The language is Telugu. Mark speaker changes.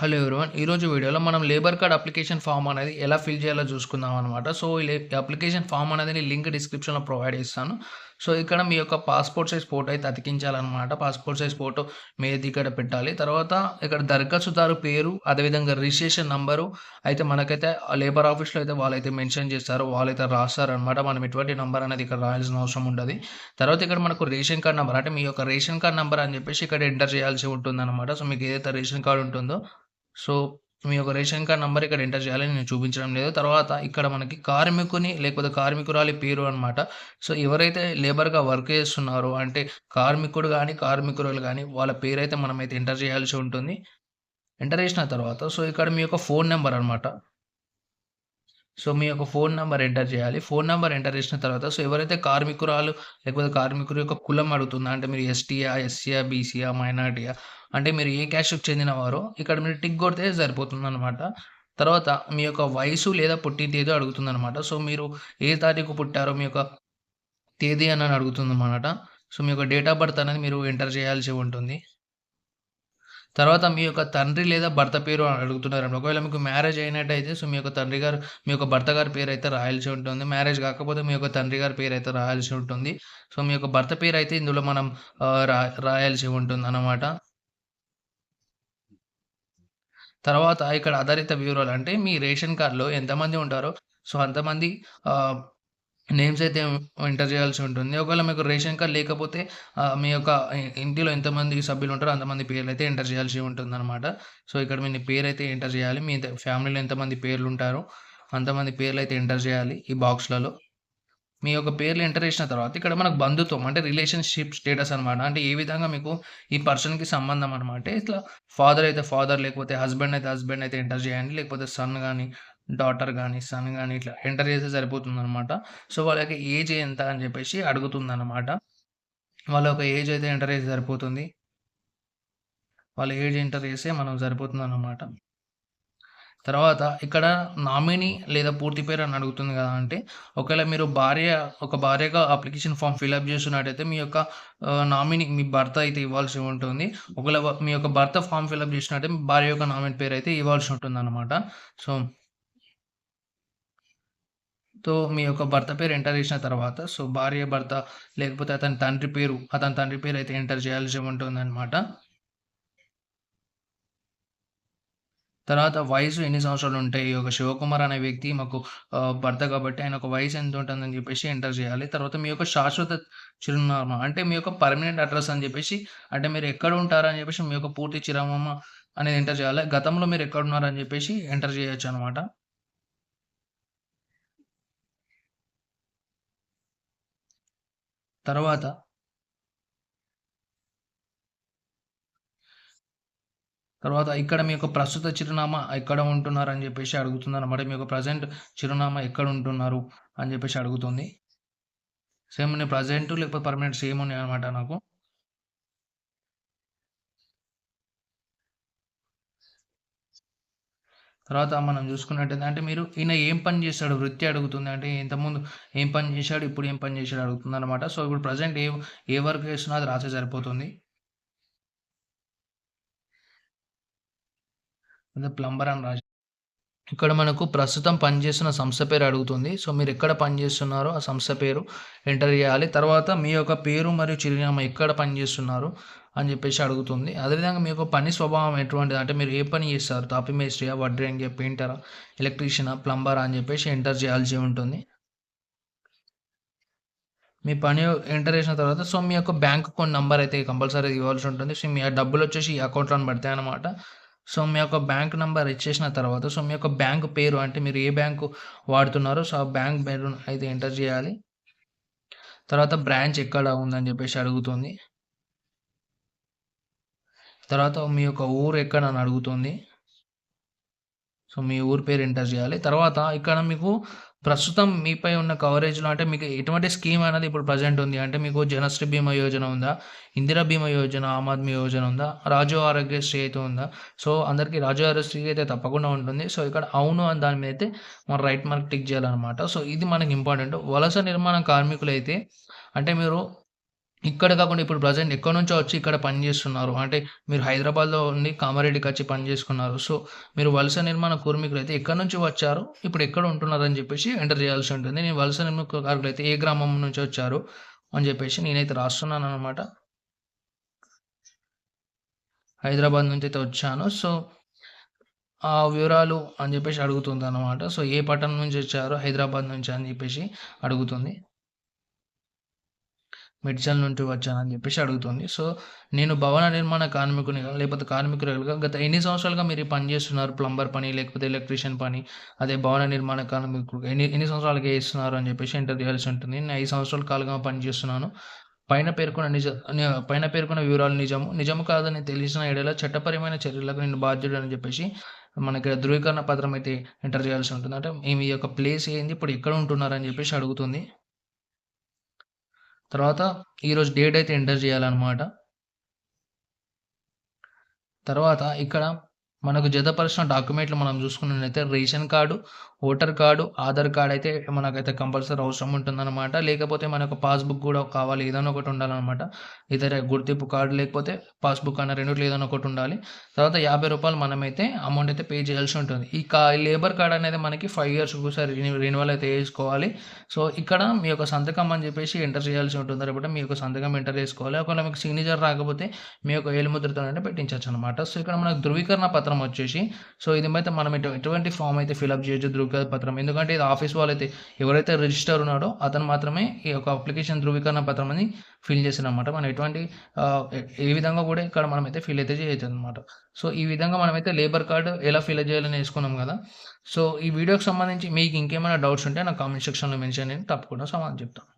Speaker 1: హలో ఎవరివన్ ఈరోజు వీడియోలో మనం లేబర్ కార్డ్ అప్లికేషన్ ఫామ్ అనేది ఎలా ఫిల్ చేయాలో చూసుకుందాం అనమాట సో ఈ అప్లికేషన్ ఫామ్ అనేది నేను లింక్ డిస్క్రిప్షన్లో ప్రొవైడ్ చేస్తాను. సో ఇక్కడ మీ యొక్క పాస్పోర్ట్ సైజ్ ఫోటో అయితే అతికించాలన్నమాట. పాస్పోర్ట్ సైజ్ ఫోటో మీది ఇక్కడ పెట్టాలి. తర్వాత ఇక్కడ దరఖాస్తుదారు పేరు అదేవిధంగా రిజిస్ట్రేషన్ నంబరు అయితే మనకైతే లేబర్ ఆఫీస్లో అయితే వాళ్ళైతే మెన్షన్ చేస్తారు వాళ్ళైతే రాస్తారనమాట మనం ఎటువంటి నంబర్ అనేది ఇక్కడ రాయాల్సిన అవసరం ఉండదు. తర్వాత ఇక్కడ మనకు రేషన్ కార్డ్ నెంబర్ అంటే మీ యొక్క రేషన్ కార్డ్ నెంబర్ అని చెప్పేసి ఇక్కడ ఎంటర్ చేయాల్సి ఉంటుంది అనమాట సో మీకు ఏదైతే రేషన్ కార్డు ఉంటుందో సో మీ యొక్క రేషన్ కార్డ్ నెంబర్ ఇక్కడ ఎంటర్ చేయాలని నేను చూపించడం లేదు. తర్వాత ఇక్కడ మనకి కార్మికుని లేకపోతే కార్మికురాలి పేరు అనమాట సో ఎవరైతే లేబర్గా వర్క్ చేస్తున్నారో అంటే కార్మికుడు కానీ కార్మికురాలు కానీ వాళ్ళ పేరు అయితే మనమైతే ఎంటర్ చేయాల్సి ఉంటుంది. ఎంటర్ చేసిన తర్వాత సో ఇక్కడ మీ యొక్క ఫోన్ నెంబర్ అనమాట సో మీ యొక్క ఫోన్ నెంబర్ ఎంటర్ చేయాలి. ఫోన్ నెంబర్ ఎంటర్ చేసిన తర్వాత సో ఎవరైతే కార్మికురాలు లేకపోతే కార్మికుల యొక్క కులం అడుగుతుందా? అంటే మీరు ఎస్టీయా ఎస్సీయా బీసీయా మైనార్టీయా? అంటే మీరు ఏ క్యాస్ట్కి చెందినవారో ఇక్కడ మీరు టిక్ కొడితే సరిపోతుంది అనమాట తర్వాత మీ యొక్క వయసు లేదా పుట్టిన తేదీ అడుగుతుంది అనమాట సో మీరు ఏ తారీఖు పుట్టారో మీ యొక్క తేదీ అని అడుగుతుంది అనమాట సో మీ యొక్క డేట్ ఆఫ్ బర్త్ అనేది మీరు ఎంటర్ చేయాల్సి ఉంటుంది. తర్వాత మీ యొక్క తండ్రి లేదా భర్త పేరు అడుగుతున్నారు ఒకవేళ మీకు మ్యారేజ్ అయినట్టయితే సో మీ యొక్క తండ్రి గారు మీ యొక్క భర్త గారి పేరు అయితే రాయాల్సి ఉంటుంది. మ్యారేజ్ కాకపోతే మీ యొక్క తండ్రి గారి పేరు అయితే రాయాల్సి ఉంటుంది. సో మీ యొక్క భర్త పేరు అయితే ఇందులో మనం రా రాయాల్సి ఉంటుంది అన్నమాట తర్వాత ఇక్కడ ఆధారిత వివరాలు అంటే మీ రేషన్ కార్డ్‌లో ఎంతమంది ఉంటారో సో అంతమంది నేమ్స్ అయితే ఎంటర్ చేయాల్సి ఉంటుంది. ఒకవేళ మీకు రేషన్ కార్డ్ లేకపోతే మీ యొక్క ఇంటిలో ఎంతమంది సభ్యులు ఉంటారో అంతమంది పేర్లు అయితే ఎంటర్ చేయాల్సి ఉంటుంది అనమాట సో ఇక్కడ మీ పేరైతే ఎంటర్ చేయాలి. మీ ఫ్యామిలీలో ఎంతమంది పేర్లు ఉంటారో అంతమంది పేర్లు అయితే ఎంటర్ చేయాలి ఈ బాక్స్‌లలో. మీ యొక్క పేర్లు ఎంటర్ చేసిన తర్వాత ఇక్కడ మనకు బంధుత్వం అంటే రిలేషన్‌షిప్ స్టేటస్ అనమాట. అంటే ఏ విధంగా మీకు ఈ పర్సన్‌కి సంబంధం అనమాట. ఇట్లా ఫాదర్ అయితే ఫాదర్ లేకపోతే హస్బెండ్ అయితే హస్బెండ్ అయితే ఎంటర్ చేయండి. లేకపోతే సన్ కానీ డాటర్ కానీ సన్ కానీ ఇట్లా ఎంటర్ చేస్తే సరిపోతుందనమాట. సో వాళ్ళకి ఏజ్ ఎంత అని చెప్పేసి అడుగుతుందనమాట. వాళ్ళ యొక్క ఏజ్ అయితే ఎంటర్ చేస్తే సరిపోతుంది. వాళ్ళ ఏజ్ ఎంటర్ చేస్తే మనం సరిపోతుందన్నమాట. తర్వాత ఇక్కడ నామినీ లేదా పూర్తి పేరు అని అడుగుతుంది కదా అంటే ఒకవేళ మీరు భార్య ఒక భార్యగా అప్లికేషన్ ఫామ్ ఫిల్అప్ చేస్తున్నట్టయితే మీ యొక్క నామినీ మీ భర్త అయితే ఇవ్వాల్సి ఉంటుంది. ఒకవేళ మీ యొక్క భర్త ఫామ్ ఫిల్అప్ చేసినట్టే మీ భార్య యొక్క నామినీ పేరు అయితే ఇవ్వాల్సి ఉంటుంది అనమాట సో సో మీ యొక్క భర్త పేరు ఎంటర్ చేసిన తర్వాత సో భార్య భర్త లేకపోతే అతని తండ్రి పేరు అతని తండ్రి పేరు అయితే ఎంటర్ చేయాల్సి ఉంటుంది అనమాట తర్వాత వయసు ఎన్ని సంవత్సరాలు ఉంటాయి? ఒక శివకుమార్ అనే వ్యక్తి మాకు భర్త కాబట్టి ఆయన ఒక వయసు ఎంత ఉంటుందని చెప్పేసి ఎంటర్ చేయాలి. తర్వాత మీ యొక్క శాశ్వత చిరునామా అంటే మీ యొక్క పర్మనెంట్ అడ్రస్ అని చెప్పేసి అంటే మీరు ఎక్కడ ఉంటారని చెప్పేసి మీ యొక్క పూర్తి చిరునామా అనేది ఎంటర్ చేయాలి. గతంలో మీరు ఎక్కడ ఉన్నారని చెప్పేసి ఎంటర్ చేయొచ్చు అనమాట తర్వాత తర్వాత ఇక్కడ మీ యొక్క ప్రస్తుత చిరునామా ఎక్కడ ఉంటున్నారు అని చెప్పేసి అడుగుతుంది అనమాట మీ యొక్క ప్రజెంట్ చిరునామా ఎక్కడ ఉంటున్నారు అని చెప్పేసి అడుగుతుంది. సేమ్ నేను ప్రజెంట్ లేకపోతే పర్మనెంట్ సేమ్ ఉన్నాయి అనమాట నాకు? తర్వాత మనం చూసుకున్నట్టయితే అంటే మీరు ఈయన ఏం పని చేశాడు? వృత్తి అడుగుతుంది. అంటే ఇంతకుముందు ఏం పని చేశాడు? ఇప్పుడు ఏం పని చేశాడు? అడుగుతుంది అనమాట సో ఇప్పుడు ప్రజెంట్ ఏ ఏ వర్క్ చేస్తున్నా అది రాసే సరిపోతుంది. అదే ప్లంబర్ అని రాసి ఇక్కడ మనకు ప్రస్తుతం పనిచేస్తున్న సంస్థ పేరు అడుగుతుంది. సో మీరు ఎక్కడ పనిచేస్తున్నారో ఆ సంస్థ పేరు ఎంటర్ చేయాలి. తర్వాత మీ యొక్క పేరు మరియు చిరునామా ఎక్కడ పనిచేస్తున్నారు అని చెప్పేసి అడుగుతుంది. అదేవిధంగా మీ యొక్క పని స్వభావం ఎటువంటిది? అంటే మీరు ఏ పని చేస్తారు? తాపి మేస్ట్రియా వడ్రంగి పెయింటరా ఎలక్ట్రీషియనా ప్లంబరా అని చెప్పేసి ఎంటర్ చేయాల్సి ఉంటుంది. మీ పని ఎంటర్ చేసిన తర్వాత సో మీ యొక్క బ్యాంక్ అకౌంట్ నెంబర్ అయితే కంపల్సరీ ఇవ్వాల్సి ఉంటుంది. సో మీ డబ్బులు వచ్చేసి ఈ అకౌంట్లో పడతాయి అన్నమాట. సో మీ యొక్క బ్యాంక్ నెంబర్ ఇచ్చేసిన తర్వాత సో మీ యొక్క బ్యాంక్ పేరు అంటే మీరు ఏ బ్యాంకు వాడుతున్నారో సో ఆ బ్యాంక్ పేరు అయితే ఎంటర్ చేయాలి. తర్వాత బ్రాంచ్ ఎక్కడ ఉందని చెప్పేసి అడుగుతుంది. తర్వాత మీ యొక్క ఊరు ఎక్కడ అని అడుగుతుంది. సో మీ ఊరి పేరు ఎంటర్ చేయాలి. తర్వాత ఇక్కడ మీకు ప్రస్తుతం మీపై ఉన్న కవరేజ్‌లో అంటే మీకు ఎటువంటి స్కీమ్ అనేది ఇప్పుడు ప్రజెంట్ ఉంది. అంటే మీకు జనశ్రీ బీమా యోజన ఉందా? ఇందిరా బీమా యోజన, ఆమ్ ఆద్మీ యోజన ఉందా? రాజు ఆరోగ్యశ్రీ అయితే ఉందా? సో అందరికీ రాజు ఆరోగ్యశ్రీ అయితే తప్పకుండా ఉంటుంది. సో ఇక్కడ అవును అని దాని మీద అయితే మనం రైట్ మార్క్ టిక్ చేయాలన్నమాట. సో ఇది మనకి ఇంపార్టెంట్. వలస నిర్మాణ కార్మికులైతే అంటే మీరు ఇక్కడ కాకుండా ఇప్పుడు ప్రజెంట్ ఎక్కడి నుంచో వచ్చి ఇక్కడ పని చేస్తున్నారు. అంటే మీరు హైదరాబాద్‌లో ఉండి కామారెడ్డికొచ్చి పని చేసుకున్నారు. సో, మీరు వలస నిర్మాణ కార్మికులైతే ఎక్కడి నుంచి వచ్చారు? ఇప్పుడు ఎక్కడ ఉంటున్నారని చెప్పేసి ఎంటర్ చేయాల్సి ఉంటుంది. నేను వలస నిర్మాణ కారుకులు అయితే ఏ గ్రామం నుంచి వచ్చారు అని చెప్పేసి నేనైతే రాస్తున్నాననమాట. హైదరాబాద్ నుంచి అయితే వచ్చాను. సో, ఆ వివరాలు అని చెప్పేసి అడుగుతుందనమాట. సో, ఏ పట్టణం నుంచి వచ్చారు? హైదరాబాద్ నుంచి అని చెప్పేసి అడుగుతుంది. మిడ్చల్ నుండి వచ్చానని చెప్పేసి అడుగుతుంది. సో, నేను భవన నిర్మాణ కార్మికునిగా లేకపోతే కార్మికురాలుగా గత ఎన్ని సంవత్సరాలుగా మీరు పని చేస్తున్నారు? ప్లంబర్ పని, లేకపోతే ఎలక్ట్రీషియన్ పని, అదే భవన నిర్మాణ కార్మికులు ఎన్ని ఎన్ని సంవత్సరాలుగా చేస్తున్నారు అని చెప్పేసి ఎంటర్ చేయాల్సి ఉంటుంది. నేను ఐదు సంవత్సరాల కాలంగా పని చేస్తున్నాను. పైన పేర్కొన్న నిజ పైన పేర్కొన్న వివరాలు నిజము. నిజము కాదని తెలిసిన ఏడేలా చట్టపరమైన చర్యలకు నేను బాధ్యుడని చెప్పేసి మనకి ధృవీకరణ పత్రం అయితే ఎంటర్ చేయాల్సి ఉంటుంది. అంటే మీ యొక్క ప్లేస్ ఏంది? ఇప్పుడు ఎక్కడ ఉంటున్నారని చెప్పేసి అడుగుతుంది. తర్వాత ఈరోజు డేట్ అయితే ఎంటర్ చేయాలన్నమాట. తర్వాత ఇక్కడ మనకు జతపరిచిన డాక్యుమెంట్లు మనం చూసుకున్నట్లయితే ration card, voter card, Aadhaar card అయితే మనకైతే కంపల్సరీ అవసరం ఉంటుందన్నమాట లేకపోతే మనకు పాస్‌బుక్ కూడా కావాలి. ఏదైనా ఒకటి ఉండాలన్నమాట ఇతర గుర్తింపు కార్డు లేకపోతే పాస్‌బుక్ అన్న రెండిట్లో ఏదైనా ఒకటి ఉండాలి. తర్వాత యాభై రూపాయలు మనమైతే అమౌంట్ అయితే పే చేయాల్సి ఉంటుంది. ఈ కా లేబర్ కార్డ్ అనేది మనకి ఫైవ్ ఇయర్స్ ఒకసారి రెన్యువల్ అయితే వేసుకోవాలి సో, ఇక్కడ మీ యొక్క సంతకం అని చెప్పేసి ఎంటర్ చేయాల్సి ఉంటుంది. కాబట్టి మీ యొక్క సంతకం ఎంటర్ చేసుకోవాలి. ఒకవేళ మీకు సిగ్నేచర్ రాకపోతే మీ యొక్క ఏలుముద్రతో పెట్టించవచ్చు అనమాట సో, ఇక్కడ మనకు ధృవీకరణ పత్రం పత్రం వచ్చేసి సో, ఇది అయితే మనం ఎటు ఎటువంటి ఫామ్ అయితే ఫిలప్ చేయొచ్చు ధృవీకరణ పత్రం. ఎందుకంటే ఇది ఆఫీస్ వాళ్ళైతే ఎవరైతే రిజిస్టర్ ఉన్నాడో అతను మాత్రమే ఈ యొక్క అప్లికేషన్ ధృవీకరణ పత్రం అని ఫిల్ చేసినమాట మనం ఎటువంటి ఏ విధంగా కూడా ఇక్కడ మనమైతే ఫిల్ అయితే చేయొచ్చు అనమాట సో, ఈ విధంగా మనమైతే లేబర్ కార్డు ఎలా ఫిల్ చేయాలని వేసుకున్నాం కదా! సో, ఈ వీడియోకి సంబంధించి మీకు ఇంకేమైనా డౌట్స్ ఉంటే నాకు కామెంట్ సెక్షన్‌లో మెన్షన్ చేయండి. తప్పకుండా సమాధానం చెప్తాను.